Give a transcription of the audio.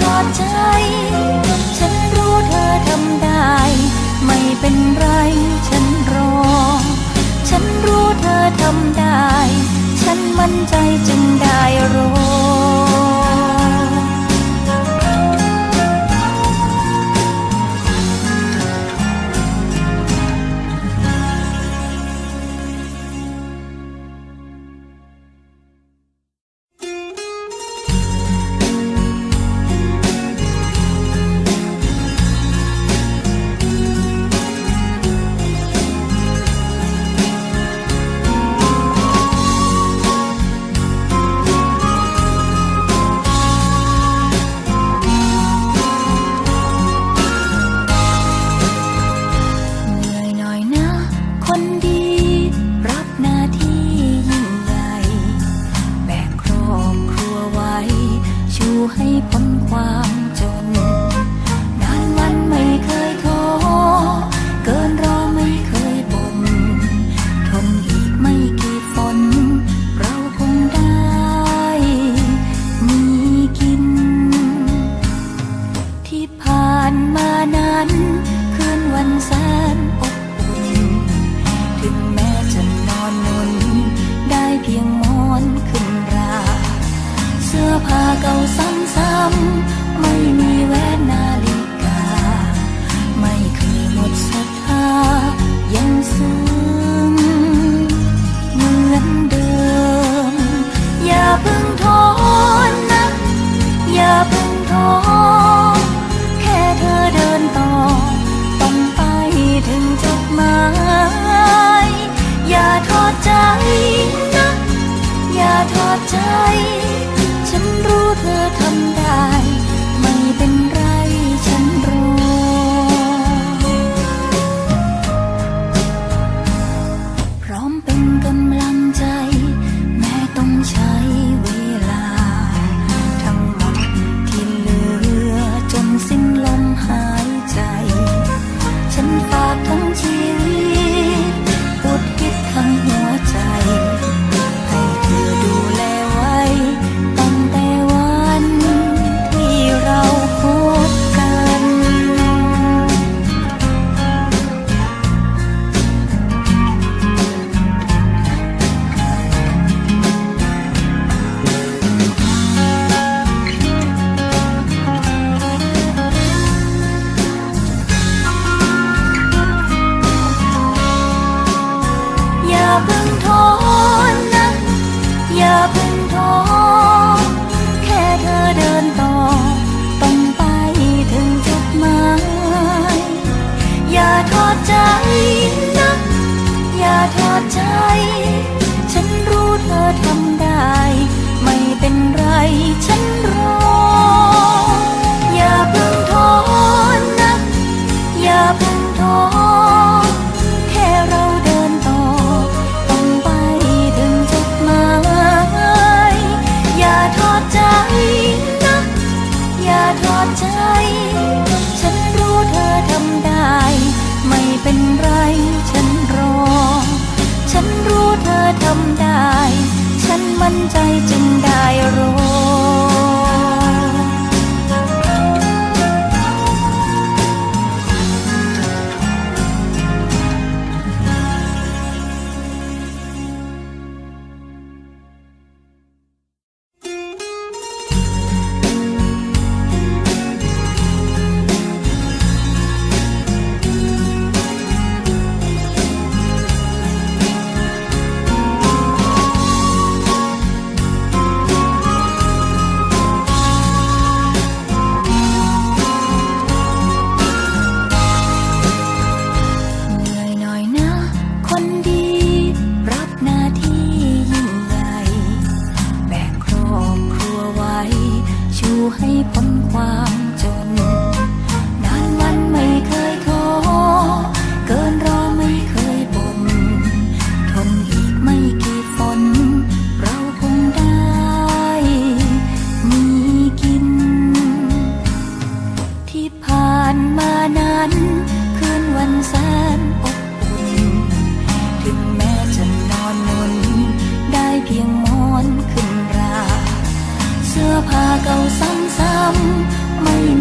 ถอดใจ ฉันรู้เธอทำได้ ไม่เป็นไร ฉันรอ ฉันรู้เธอทำได้ ฉันมั่นใจจึงได้รู้ กำลัง ใจจึงได้รู้ ไม่